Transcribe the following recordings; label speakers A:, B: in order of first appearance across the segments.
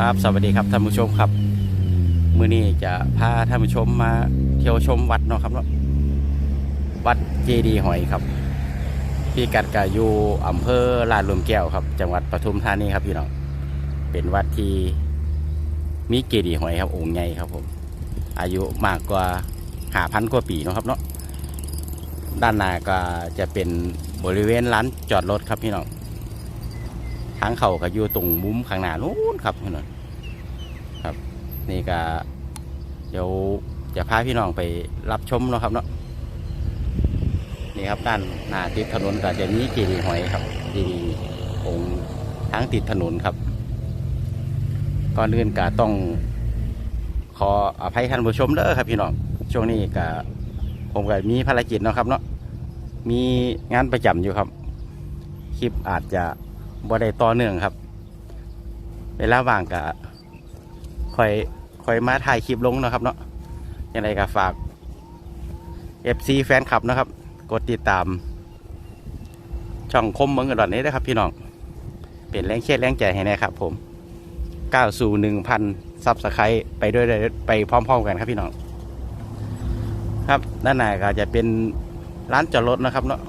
A: ครับสวัสดีครับท่านผู้ชมครับ มื้อนี้จะพาท่านผู้ชมมาเที่ยวชมวัดเนาะครับเนาะวัดเจดีหอยครับพี่กัดกะอยู่อำเภอลาดหลุมแก้วครับ จังหวัดปทุมธานีครับพี่น้องเป็นวัดที่มีเจดีหอยครับองค์ใหญ่ครับผมอายุมากกว่าหาพันกว่าปีเนาะครับเนาะด้านหน้าก็จะเป็นบริเวณร้านจอดรถครับพี่น้องทางเขาก็อยู่ตรงมุมข้างหน้านู้นครับพี่น้อง นี่ก็เดี๋ยวจะพาพี่น้องไปรับชมเนาะครับเนาะนี่ครับด้านหน้าติดถนนก็จะมีเจดีหอยครับเจดีองค์ทางติดถนนครับ ก่อนอื่นก็ต้องขออภัยท่านผู้ชมเด้อครับพี่น้องช่วงนี้ก็ผมก็มีภารกิจเนาะครับเนาะมีงานประจำอยู่ครับ คลิปอาจจะบ่ได้ต่อเนื่องครับ เวลาว่างก็ ค่อยค่อยมาถ่ายคลิปลงนะครับเนาะยังไงก็ฝาก FC แฟนคลับนะครับ กดติดตาม ช่องคมเมืองกระดอนนี้นะครับ พี่น้อง เป็นแรงเชียร์แรงใจให้แน่ครับ ผมก้าวสู่หนึ่งพันซับสไครต์ไปด้วยไปพร้อม ๆ กันครับพี่น้อง ครับด้านในก็จะเป็นร้านจอดรถนะครับเนาะ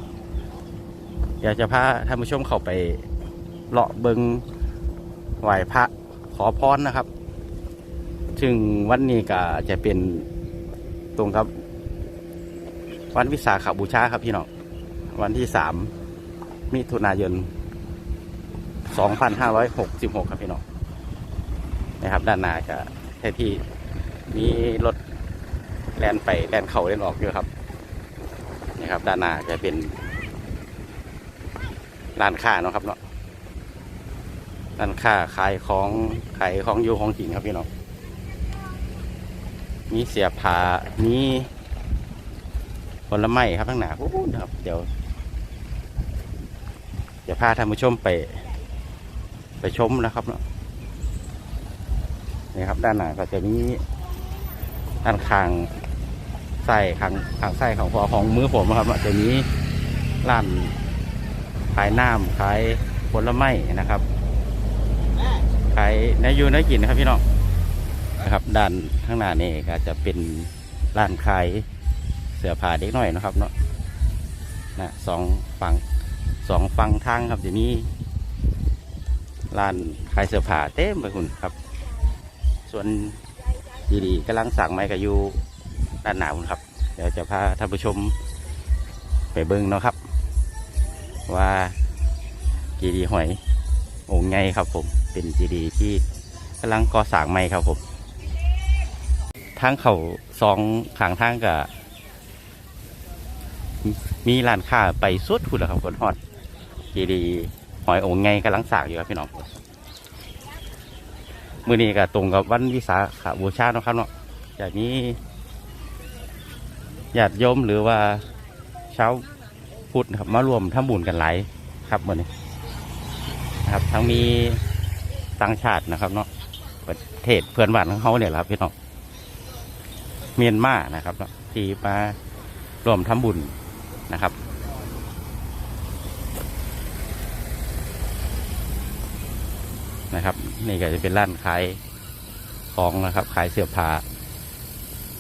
A: อยากจะพาท่านผู้ชมเข้าไปเลาะเบิงไหวพระขอพรนะครับ ซึ่งวันนี้ก็จะเป็นตรงกับ วันวิสาขบูชาครับพี่น้องวันที่สามมิถุนายน 2566 ครับพี่น้องนะครับ ด้านหน้าก็แค่ที่มีรถแล่นไปแล่นเข่าแล่นออกอยู่ครับนี่ครับ ด้านหน้าจะเป็นร้านค้าเนาะครับเนาะร้านค้าขายของขายของอยู่ของกินครับพี่น้อง มีเสียผามีผลไม้ครับทั้งหน้าพูดครับ เดี๋ยวจะพาท่านผู้ชมไป ไปชมนะครับเนาะนี่ครับด้านหน้าก็จะมีด้านข้างใส่ข้างข้างใส่ของพอของมือผมนะครับจะมีร้านขายน้ำขายผลไม้นะครับขายเนื้อยูเนกินนะครับพี่น้อง นะครับ ด้านข้างหน้านี่ก็จะเป็นร้านขายเสื้อผ้าเด็กน้อยนะครับเนาะนะสองฝั่งสองฝั่งทางครับจะมีร้านขายเสื้อผ้าเต็มไปคุณครับ ส่วนดีๆกำลังสั่งไม้กับยูด้านหน้าคุณครับ เดี๋ยวจะพาท่านผู้ชมไปเบิ้งเนาะครับ ว่ากีดีหอยองไงครับผมเป็นจีดีที่กำลังก่อสร้างใหม่ครับผม ทางเขาสองขางทางกับมีร้านค้าไปสุดคุณแหละครับคนฮอดจีดีหอยองไงกำลังสางอยู่ครับพี่น้องมือนี้ก็ตรงกับวันวิสาขบูชาเนาะครับเนาะจากนี้ญาติโยมหรือว่าเช้าวพุทธครับมารวมทำบุญกันหลายครับมือนี้ครับทั้งมีต่างชาตินะครับเนาะประเทศเพื่อนบ้านของเขาเนี่ยละครับพี่น้อง มียนมานะครับที่มารวมทำบุญนะครับนะครับ นี่ก็จะเป็นร้านขายของนะครับ ขายเสื้อผ้า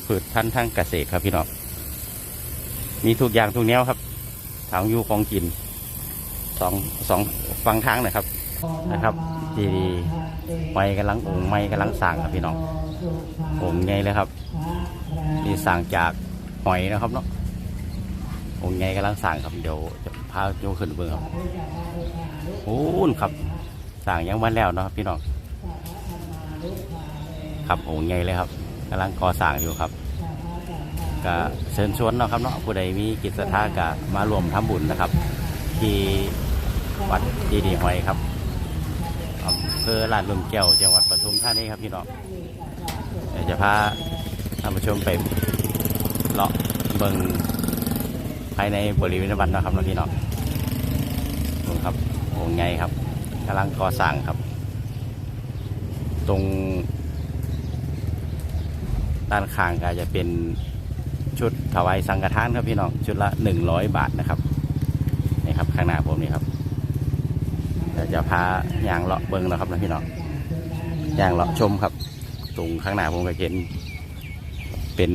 A: พืชพันธุ์ทางเกษตรครับพี่น้องมีทุกอย่างทุกแนวครับทางยูของกินสองสองฟังทางนะครับนะครับ ดีดีไม้กำลังองค์ไม้กำลังสั่งครับพี่น้ององค์ไงเลยครับนี่สั่งจากหอยนะครับเนาะองค์ไงกำลังสั่งครับเดี๋ยวจะพาโยขึ้นเบื้องครับโอ้นครับสั่งยังวันแล้วเนาะครับพี่น้องครับองค์ไงเลยครับกำลังก่อสร้างอยู่ครับก็เชิญชวนเนาะครับเนาะผู้ใดมีกิจสถากะมารวมทำบุญนะครับ ที่วัดดีดีหอยครับ เภอลาดลุมแก้วจังหวัดปทุมธานีครับพี่น้องเดี๋ยวจะพาท่านผู้ชมไปเลาะเบิงภายในบริเวณวัดนะครับน้องพี่น้องดูครับวงไงครับกำลังก่อสร้างครับ ตรงด้านข้างก็จะเป็นชุดถวายสังฆทานครับพี่น้องชุดละหนึ่งร้อยบาทนะครับนี่ครับข้างหน้าผมนี่ครับ ดี๋ยวจะพายางเลาะเบิ้งนะครับนะพี่น้องย่างเลาะชมครับตรงข้างหน้าผมก็เห็น เป็น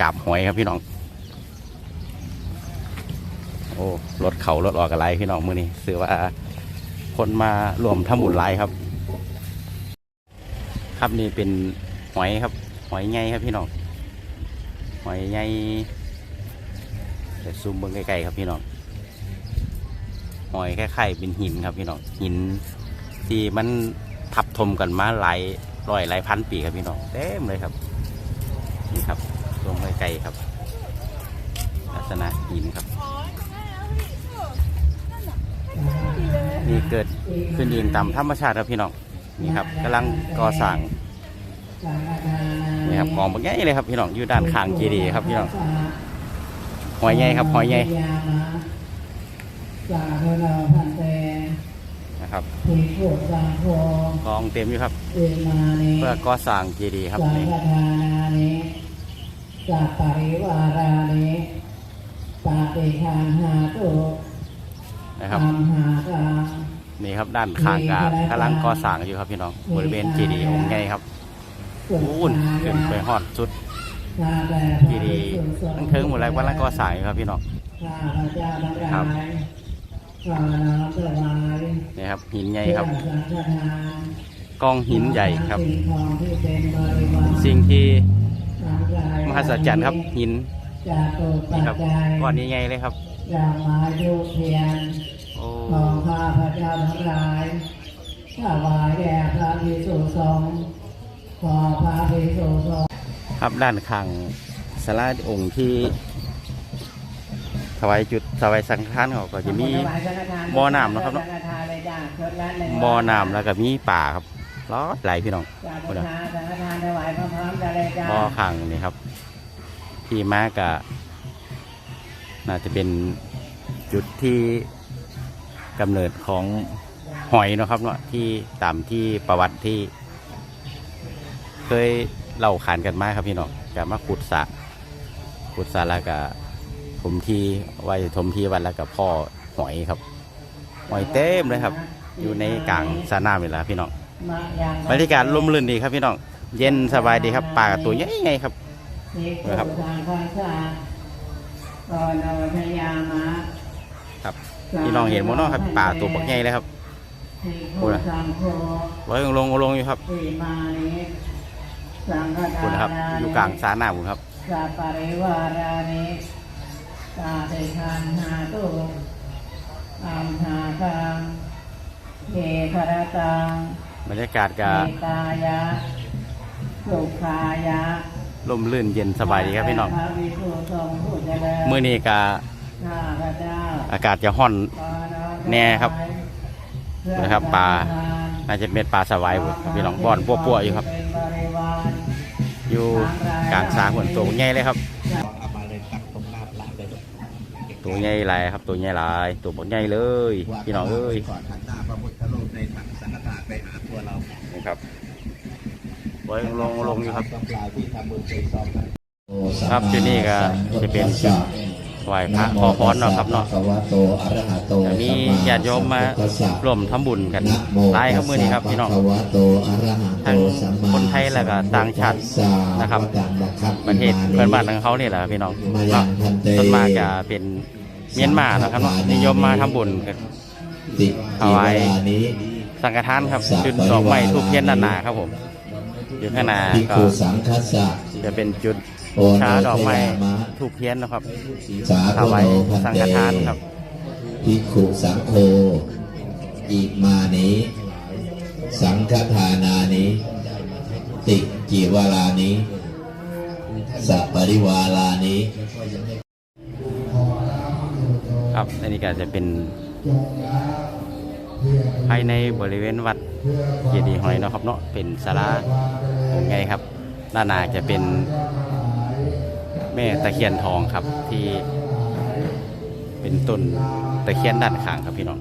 A: กาบหอยครับพี่น้อง โอ้รถเขารถออกอะไรพี่น้องมือนี้ถือว่าคนมารวมทำบุญหลายครับ ครับนี่เป็นหอยครับ หอยไงครับพี่น้องหอยไงเดี๋ยวซูมเบิ้งใกล้ๆครับพี่น้อง หอยคล้ายๆเป็นหินครับพี่น้องหินที่มันทับถมกันมาหลายร้อยหลายพันปีครับพี่น้องเต็มเลยครับนี่ครับลงใกลๆครับ ลักษณะหินครับนี่เกิดขึ้นเองตามธรรมชาติครับพี่น้องนี่ครับกำลังก่อสร้างนี่ครับกองบักใหญ่เลยครับพี่น้องอยู่ด้านข้างเจดีย์ครับพี่น้องหอยใหญ่ครับหอยใหญ่
B: สาธารณพันเต
A: นะครับ
B: ทีโกสาโพ
A: กองเต็มอยู่ครับ
B: เอมานิ
A: เพื่อก่อสร้างเจดีย์ครับ
B: สัง
A: นี่
B: ฆทานานิสัปปริวารานิปาติคานหาตุ
A: นะครับ
B: ธรรมหากัง
A: นี่ครับด้านข้างกากำลังก่อสร้างอยู่ครับพี่น้อง บริเวณเจดีย์องค์ใหญ่ครับอู้นขึ้นไปฮอดสุด
B: ข้าแต่พ
A: เจ
B: ระ
A: ดีย์ทั้งเทิงหมดแล้วกำลังก่อสร้างอยู่ครับพี่น้อง
B: ข้าพระเจ้าทั้งหลาย
A: ครับ
B: ข้า นี่
A: ครับหินใหญ่ครับ
B: เพื่องฆทาน
A: กองหินใหญ่ครับ
B: สิ่งที่
A: มหัศจรรย์ครับหินนี่ครับก้อนนี้ใหญ่เลยครับ
B: จากไม้ยูกเทียนของข้าพระเจ้าทั้งหลายถวายแด่พระภิกษุสงฆ์ขอพระภิกษุสงฆ์
A: ครับด้านข้างสาราองค์ที่ ถวายจุดถวายสังฆทานเขาก็จะมีบ่อน้ำเนาะครับเนาะบ่อน้ำแล้วก็มีป่าครับล้อไหลพี่น้อง
B: จาก
A: พู
B: พุ
A: ด
B: ท
A: นะ
B: ธาสังฆทานถวายพร้อมๆกันเลยจ้า
A: บ่อข้างนี่ครับ ที่มากะน่าจะเป็นจุดที่กำเนิดของหอยเนาะครับเนาะที่ตามที่ประวัติที่ เคยเล่าขานกันมาครับพี่น้องจะมาขุดสระขุดสระแล้วก็ ถมที่ไว้ถมที่วันแล้วก็พ่อหอยครับ หอยเต็มเลยครับ อยู่ในกลางสระน้ำนี่แหละพี่น้องบรรยากาศลมลื่นดีครับพี่น้องเย็นสบายดีครับปลาตัวใหญ่ไงครับนะครับครับพี่น้องเห็นหมดเนาะครับปลาตัวปักใหญ่เลยครับพู
B: พู
A: ด
B: ด
A: นะ
B: นะ
A: ลอยลงลงอยู่ครับคุณครับอยู่กลางสระน้ำคุณครับ
B: สัปริวารานิ ตาเตคันหาตุอัมหาคังเกขรตัง
A: บรรยากาศ
B: เม
A: ก็
B: ตตายะสุขายะ
A: ลมลื่นเย็นสบายดีครับพี่น้อง
B: พระวิสุทรงผู้เจริญ
A: มื้อนี้ก็
B: ข้าพระเจ้า
A: อากาศจะห้อน
B: ขอน้อม
A: แน่ครับ
B: เพื่อ
A: นะครับปลา
B: ทาน
A: น่าจะเป็นปลาสวายบุครับพี่น้องบ่อนปัวๆอยู่ครับ
B: เป็นบริวาร
A: อยู่กลางสระฝนตัวใหญ่เลยครับ
C: ตั
A: วใหญ่หลายครับตัวใหญ่หลาย ตัวบักใหญ่เลยพี่น้องเอ้ย
C: ก่อนหันหน้าพระพุทธรูปในถังสังฆทานไปหาตัวเรา
A: นี่ครับลอยลงลงอยู่ครับ
C: ต้องปลายที่ทำมือเคยซ้อมกัน
A: ครับที่นี่ก็จะเป็นจุด ไหว้พระขอพรเนาะครับเนาะ
C: ภะวะโตอะระหะโต
A: จะมีญาติโยมมาร่วมทำบุญกันหลายครับมื้อนี้ครับพี่น้อง
C: ภะวะโตอะระหะโต
A: ทั้ง
C: สัมมา
A: คนไทยแล้วก็ต่างชาตินะครับ ประเทศเพื่อนบ้านของเขาเนี่ยแหละพี่น้องเนาะส่วนมากจะเป็นเมียนมานะครับเนาะนิยมมาทำบุญกัน
C: ติ
A: ถวาย
C: จีวรานี้
A: สังฆทานครับจุดดอกไม้ทูบเทียนด้านหน้าครับผมอยู่ข้างหน้า
C: ภิก
A: ก็
C: ขุสังคัสสะ
A: จะเป็นจุด
C: โอ
A: ชา
C: โน
A: ดอก
C: ท
A: ไม้
C: ยามะ
A: ทูบเทียนนะครับ
C: สา
A: ถ
C: ธุ
A: วาย
C: โนพัน
A: สัง
C: เต
A: ฆทานครับ
C: ภิกขุสังโฆอิมานิสังฆทานานิติจีวารานิสัปปริวารานิ
A: ครับอันนี้ก็จะเป็นภายในบริเวณวัดเจดีย์หอยเนาะครับเนาะเป็นศาลาองค์ใหญ่ครับด้านหน้าจะเป็น แม่ตะเคียนทองครับที่เป็นต้นตะเคียนด้านข้างครับพี่น้อง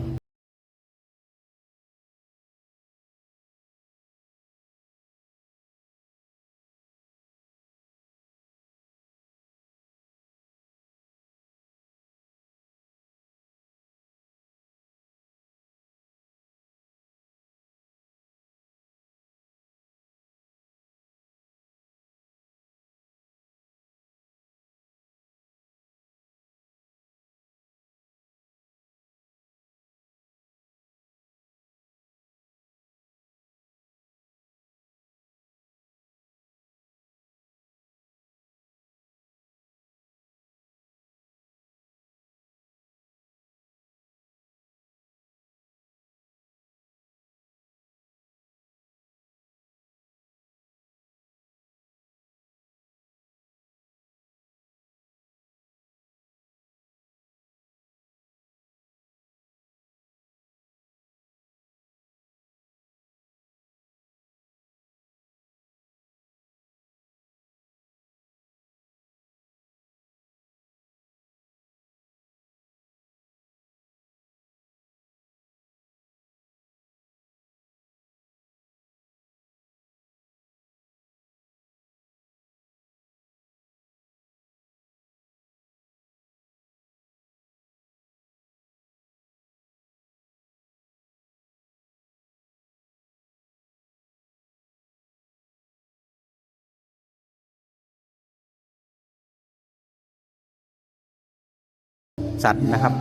A: สัตว์นะครับ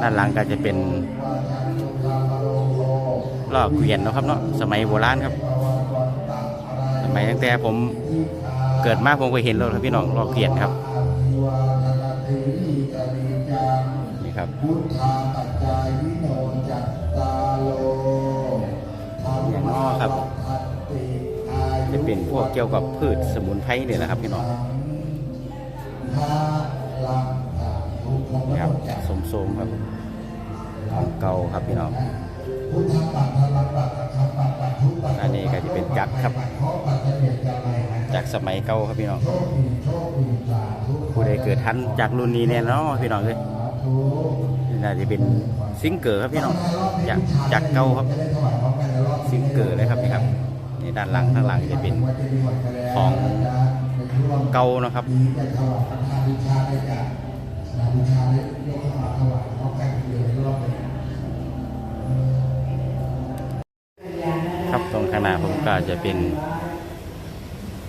A: ด้านหลังก็จะเป็นล้อเกวียนนะครับเนาะสมัยโบราณครับ สมัยตั้งแต่ผมเกิดมาผมก็เห็นแล้วครับพี่น้องล้อเกวียนครับนี่ครับอย่างนอครับจะเป็นพวกเกี่ยวกับพืชสมุนไพรเนี่ยแหละครับพี่น้อง ครับสมๆครับของเก่าครับพี่น้องอันนี้ก็จะเป็นจักรครับจักสมัยเก่าครับพี่น้องผู้ใดเกิดทันจากรุ่นนี้แน่นอนพี่น้องเลยนี่าจะเป็นซิงเกอร์ครับพี่น้องจากจากเก่าครับซิงเกอร์เลยครับนี่ครับนี่ด้านหลังข้างหลังจะเป็นของเก่านะครับ เนาะครับครับตรงข้างหน้าผมก็จะเป็น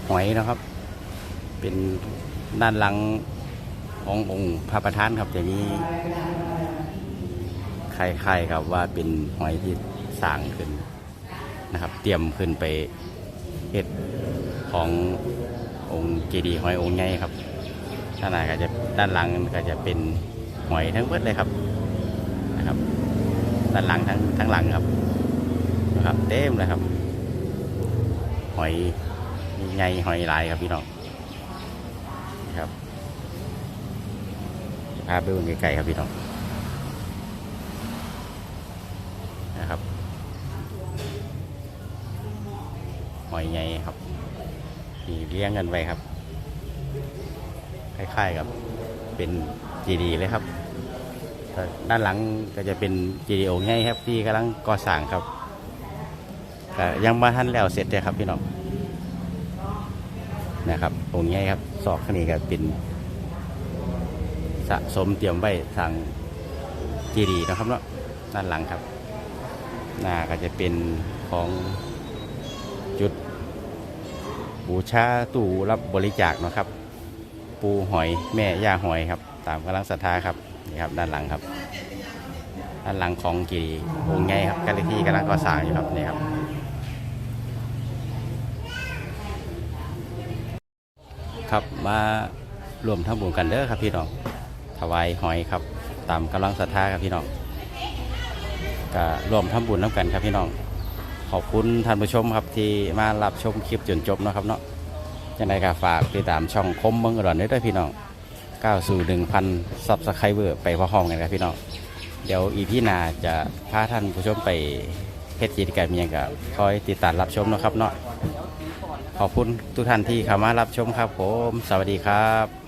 A: หอยนะครับ เป็นด้านหลังขององค์พระประธานครับจะมีคล้ายๆกับว่าเป็นหอยที่สร้างขึ้นนะครับ เตรียมขึ้นไปเฮ็ดขององค์เจดีย์หอยองค์ใหญ่ครับด้านหน้าก็จะ ด้านหลังก็จะเป็นหอยทั้งหมดเลยครับนะครับด้านหลังทั้งทั้งหลังครับนะครับเต็มเลยครับ หอยใหญ่หอยหลายครับพี่น้องครับพาไปดูไกลๆครับพี่น้องนะครับหอยใหญ่ครับที่เลี้ยงกันไว้ครับคล้ายๆกับ เป็นจีดีเลยครับ ด้านหลังก็จะเป็นจีดีโองใหญ่ครับที่กำลังก่อสร้างครับยังมาทันแล้วเสร็จเลยครับพี่น้องนะครับองค์ใหญ่ครับซอกขนี้ก็เป็นสะสมเตรียมไว้ทางจีดีนะครับเนาะด้านหลังครับหน้าก็จะเป็นของจุดบูชาตู้รับบริจาคนะครับ ปูหอยแม่ย่าหอยครับ ตามกำลังศรัทธาครับนี่ครับด้านหลังครับ ด้านหลังของกีรีองค์ใหญ่ครับกาลที่กำลังก่อสร้างอยู่ครับนี่ครับครับมารวมทั้งบุญกันเด้อครับพี่น้องถวายหอยครับ ตามกำลังศรัทธาครับพี่น้องก็รวมทำบุญน้ำกันครับพี่น้องขอบคุณท่านผู้ชมครับที่มารับชมคลิปจนจบนะครับเนาะ ยังไงก็ฝากติดตามช่องคมเมืองอุดรด้วยพี่น้องก้าวสู่1,000ซับสไครเบอร์ไปพร้อมกันครับพี่น้องเดี๋ยวอีพี่นาจะพาท่านผู้ชมไปเฮ็ดกิจกรรมอิหยังกับคอยติดตามรับชมนะครับเนาะขอบคุณทุกท่านที่เข้ามารับชมครับผม สวัสดีครับ